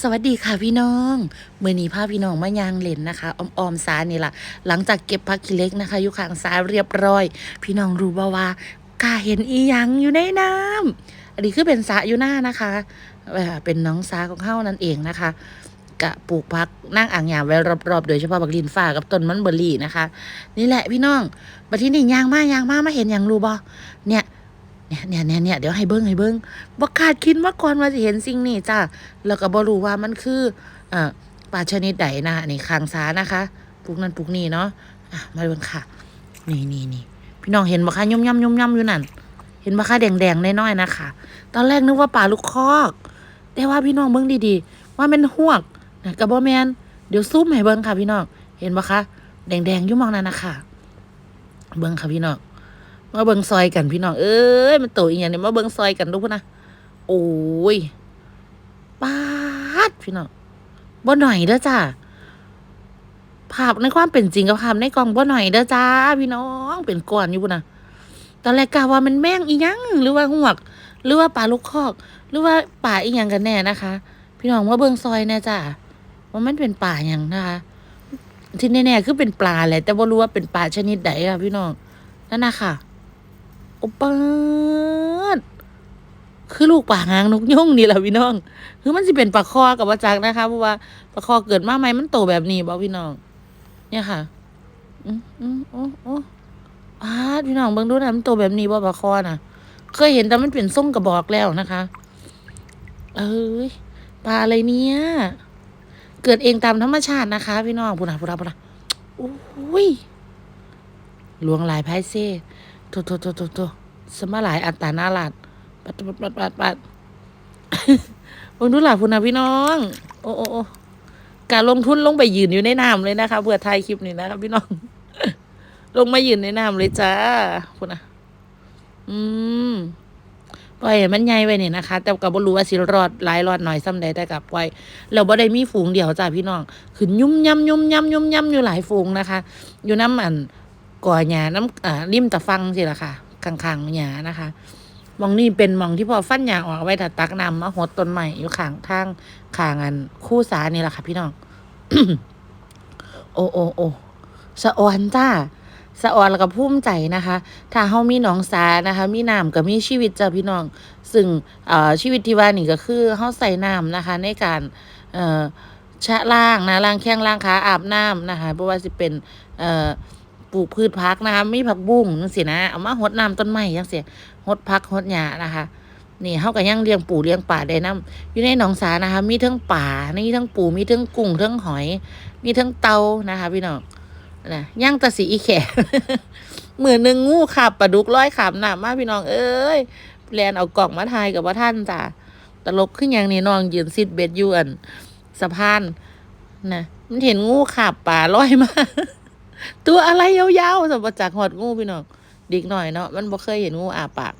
สวัสดีค่ะพี่น้องเมื่อนี้พาพี่น้องมายางเลนนะคะออมออมๆสานี่ล่ะ หลังจากเก็บพักขี้เล็กนะคะอยู่ข้างสายเรียบร้อย พี่น้องรู้บ่ว่ากาเห็นอีหยังอยู่ในน้ำอันนี้คือเป็นสระอยู่หน้านะคะเป็นน้องสาของเฮานั่นเองนะคะกะปลูกพักนั่งอ่างหยาไว้รอบๆ โดยเฉพาะบักลินฟ้ากับต้นมันเบอร์รี่นะคะ นี่แหละพี่น้องบัดที่นี่ยางมายางมามาเห็นหยังรู้บ่เนี่ย เนี่ยเนี่ยเนี่ยเนี่ยเดี๋ยวให้เบิ้งให้เบิ้งบ่คาดคิดมาก่อนว่าจะเห็นสิ่งนี้จ้าแล้วก็บ่รู้ว่ามันคืออ่าปลาชนิดใดนะนี่คางซานะคะปลูกนั่นปลูกนี่เนาะอะมาเบิ่งค่ะ นี่นี่นี่พี่น้องเห็นบ่คะยุ่มย่ำยุ่มย่ำอยู่นั่นเห็นบ่คะแดงแดงน้อยๆนะคะตอนแรกนึกว่าปลาลูกคอกแต่ว่าพี่น้องเบิ่งดีๆ ว่าเป็นหวกนะกระบ่แมนเดี๋ยวซูมให้เบิ่งค่ะพี่น้องเห็นบ่คะแดงๆอยู่มองนั่นนะคะเบิ่งค่ะพี่น้อง มาเบิงซอยกันพี่น้องเอ้ยมันโตอีกอย่างนี้มาเบิงซอยกันดูพุ่นนะโอ้ยปาดพี่น้องบ่หน่อยเด้อจ้าภาพในความเป็นจริงกับภาพในกล่องบ่หน่อยเด้อจ้าพี่น้องเป็นก้อนอยู่พุ่นนะตอนแรกกะว่ามันแม่งอีหยังหรือว่าหวก หรือว่าปลาลูกคอก หรือว่าป่าอีหยังกันแน่นะคะ พี่น้องมาเบิงซอยแน่จ้าว่ามันเป็นป่าหยังนะคะที่แน่ๆคือเป็นปลาแหละแต่บ่รู้ว่าเป็นปลาชนิดใดค่ะพี่น้องนั่นนะค่ะ โอปาดคือลูกป่าหางนกยุ่งนี่แหละพี่น้อง คือมันสิเป็นปลาคอกับปลาจักนะคะเพราะว่าปลาคอเกิดมาใหม่มันโตแบบนี้บอกพี่น้อง เนี่ยค่ะ อืมอืมโอ้โอ้อาดพี่น้องเบิ่งดูนะมันโตแบบนี้บ่ปลาคอน่ะ เคยเห็นแต่มันเป็นส้มกระบอกแล้วนะคะ เอ้ยปลาอะไรเนี่ย เกิดเองตามธรรมชาตินะคะ พี่น้องพูนะพูนะพูนะโอ้ยหลวงหลายไพ่เซ่ โตโตโตโตโตสมาหลายอัตตานาลาดปัดปัดปัดปัดปัดเบิ่งดูหล่ะพุ่นะพี่น้อง โอ้โอ้การลงทุนลงไปยืนอยู่ในน้ำเลยนะคะเพื่อถ่ายคลิปนี้นะครับพี่น้อง ลงมายืนในน้ำเลยจ้าพุ่นะอืมปล่อยให้มันใหญ่ไปเนี่ยนะคะ แต่ก็บ่รู้ว่าสิรอดหลายรอดหน่อยซ้ำใดแต่กับปล่อยแล้วบ่ได้มีฝูงเดียวจ้าพี่น้อง ขึ้นยุ่มย่ำยุ่มย่ำยุ่มย่ำอยู่หลายฝูงนะคะ อยู่น้ำอัน ก่อหญ้าน้ำอ่าริมตะฟังสิละค่ะข้างๆหญ้านะคะมองนี่เป็นมองที่พอฟันหญ้าออกไว้ถ้าตักน้ำมาหดต้นใหม่อยู่ข้างทางข้างอันคู่สานี่แหละค่ะ พี่น้องโอโอโอสะออนจ้าสะออนแล้วก็ภูมิใจนะคะ ถ้าเฮามีหนองสานะคะ มีน้ำก็มีชีวิตจ้าพี่น้อง ซึ่งเอ่อชีวิตที่ว่านี่ก็คือเฮาใส่น้ำนะคะ ในการเอ่อชะล้างนะล้างแข้งล้างขาอาบน้ำนะคะเพราะว่าสิเป็น เอ่อ ปลูกพืชพักนะคะมีผักบุ้งจังซี่นะเอามาหดน้ำต้นไม้จังซี่หดพักหดหญ้านะคะนี่เฮาก็ยังเลี้ยงปูเลี้ยงป่าได้นํอยู่ในหนองสานะคะ มีทั้งป่ามีทั้งปูมีทั้งกุ้งทั้งหอย มีทั้งเตานะคะ พี่น้องนะย่างตะสีอีแขเหมือนหนึ่งงูขับปลาดุกร้อยขับหนามากพี่น้องเอ้ยแลนเอากล่องมาทายกับว่าท่านจ้ะตลกขึ้นอย่างนี้น้องยืนซิดเบ็ดยวนสะพานนะมันเห็นงูขับป่าร้อยมาก ตัวอะไรยาวๆสมบัติจากหอดงูพี่น้องด็กหน่อยเนาะมันบ่เคยเห็นงูอาปาก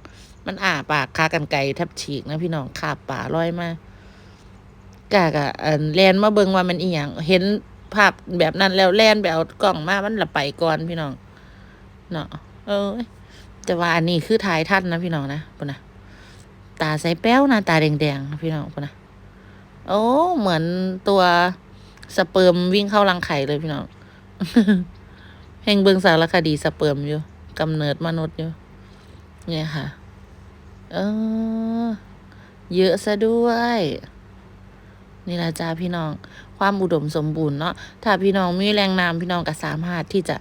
มันอาปากคากันไกลแทบฉีกนะพี่น้องขาบป่าลอยมากากะเอ่อแลนมาเบิงว่ามันอีหยังเห็นภาพแบบนั้นแล้วแลนไปเอากล้องมามันละไปก่อนพี่น้องเนาะเออแต่ว่าอันนี้คือถ่ายท่านนะพี่น้องนะปุ่นนะตาใสแป้วนะตาแดงๆพี่น้องปุ่นนะโอ้เหมือนตัวสเปิร์มวิ่งเข้ารังไข่เลยพี่น้อง แห่งเบิงสารคดีสเปิร์มอยู่กำเนิดมนุษย์อยู่ เนี่ยค่ะ เออ เยอะซะด้วย นี่ละจ้าพี่น้อง ความอุดมสมบูรณ์เนาะ ถ้าพี่น้องมีแรงน้ำพี่น้องก็สามารถที่จะ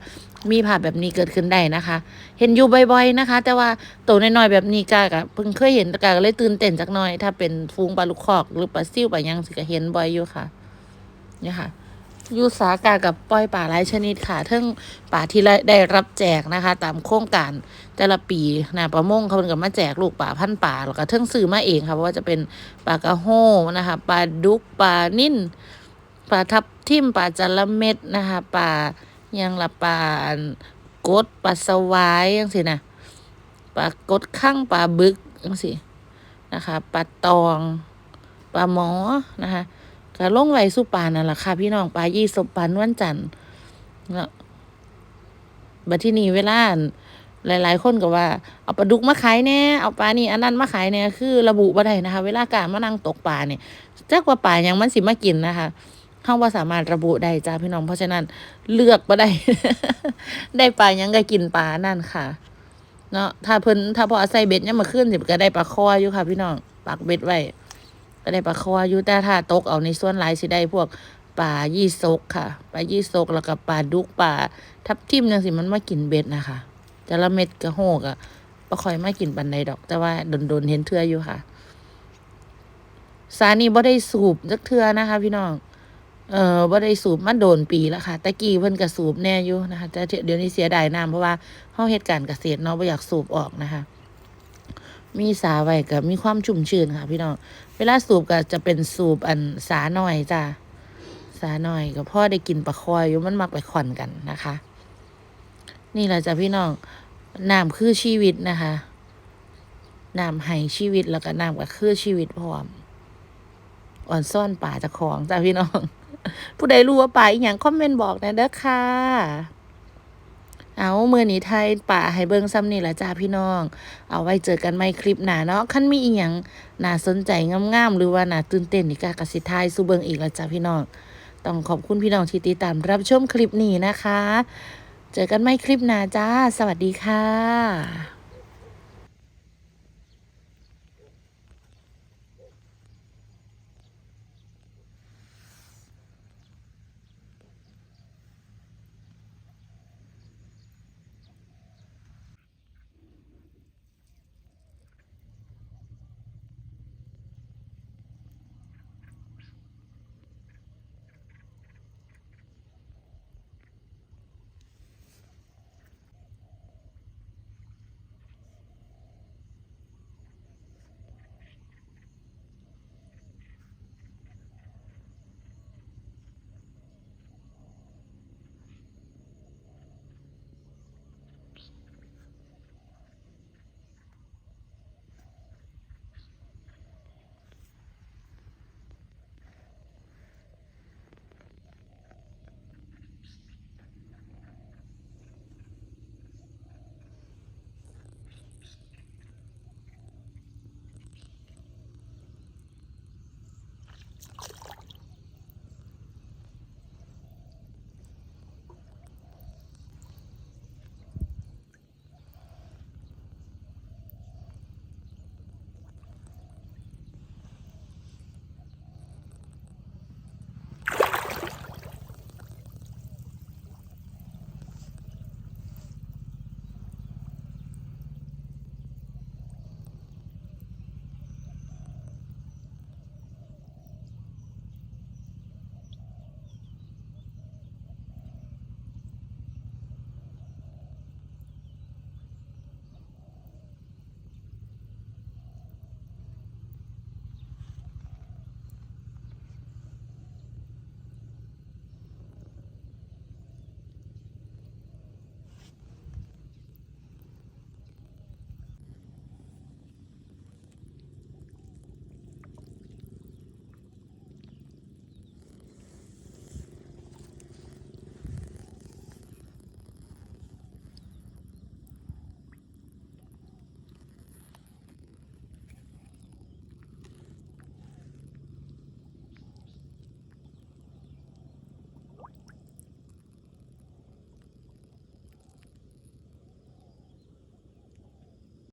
มีภาพแบบนี้เกิดขึ้นได้นะคะ เห็นอยู่บ่อยๆนะคะ แต่ว่าโตน้อยๆแบบนี้กากะเพิ่งเคยเห็นกากเลยตื่นเต้นจักหน่อย ถ้าเป็นฟูงปลาลูกคอก หรือปลาซิ่วปลายังสิก็เห็นบ่อยอยู่ค่ะ เนี่ยค่ะ ยูสากากับปล่อยป่าหลายชนิดค่ะทั้งป่าที่ได้รับแจกนะคะ ตามโครงการแต่ละปีนะประมงเขาเป็นกับมาแจกลูกป่าพันป่าแล้วก็ทั้งซื้อมาเองค่ะเพราะว่าจะเป็นปลากระโฮนะคะปลาดุกปลานิ่นปลาทับทิมปลาจระเม็ดนะคะปลายังละปลากดปลาสวายยังสินะปลากดข้างปลาบึกยังสินะคะปลาตองปลาหมอนะคะ ก็ลงไว้สุปลานั่นแหละค่ะพี่น้องปลายี่สบปลานวลจันทร์เนาะบัดที่นี้เวลาหลาย ๆ คนก็ว่า เอาปลาดุกมาขายแน่เอาปลานี่อันนั้นมาขายแน่คือ ระบุบ่ได้นะคะ เวลาการมานั่งตกปลาเนี่ยจักว่าปลายังมันสิมากินนะคะเฮาบ่าสามารถระบุได้จ้าพี่น้องเพราะฉะนั้นเลือกบ่ได้ ได้ปลายังก็กินปลานั่นค่ะ เนาะถ้าเพิ่นถ้าพอใส่เบ็ดเนี่ยมมาขึ้นสิก็ได้ปลาคออยู่ค่ะ พี่น้องปักเบ็ดไว้ ก็ได้ปลาคออยู่แต่ถ้าตกเอาในส่วนหลายสิได้พวกปลายี่สกค่ะปลายี่สกแล้วก็ปลาดุกปลาทับทิมจังสิมันมากินเบ็ดนะคะจะละเม็ดกระโหกอะบ่ค่อยมากินปันใดดอก แต่ว่าโดนๆเห็นเทื่ออยู่ค่ะ สานี่บ่ได้สูบจักเทื่อนะคะ พี่น้องเอ่อบ่ได้สูบมาโดนปีแล้วค่ะต่กี้เพิ่นก็สูบแน่อยู่นะคะแต่เดี๋ยวนี้เสียดายน้ำเพราะว่าเฮาเฮ็ดการเกษตรเนาะบ่อยากสูบออกนะคะ มีสาไว้ก็มีความชุ่มชื้นค่ะ พี่น้อง เวลาสูบก็จะเป็นสูบอันสาหน่อยจ้ะสาหน่อยก็พ่อได้กินปลาคอยอยู่มันมักไปขอนกันนะคะ นี่แหละจ้ะพี่น้องน้ำคือชีวิตนะคะน้ำให้ชีวิตแล้วก็น้ำก็คือชีวิตพร้อมอ่อนซ่อนป่าจะของจ้ะพี่น้อง ผู้ใดรู้ว่าป่าอีหยังคอมเมนต์บอกนะเด้อค่ะ เอาเมือนี้ไทยป่าให้เบิ่งซ้ำนี่ละจ้าพี่น้อง เอาไว้เจอกันใหม่คลิปหนาเนาะขั้นมีอีหยังน่าสนใจงามๆหรือว่าน่าตื่นเต้นนี่ก็กสิทายสู้เบิ่งอีกละจ้าพี่น้อง ต้องขอบคุณพี่น้องที่ติดตามรับชมคลิปนี้นะคะ เจอกันใหม่คลิปหนาจ้า สวัสดีค่ะ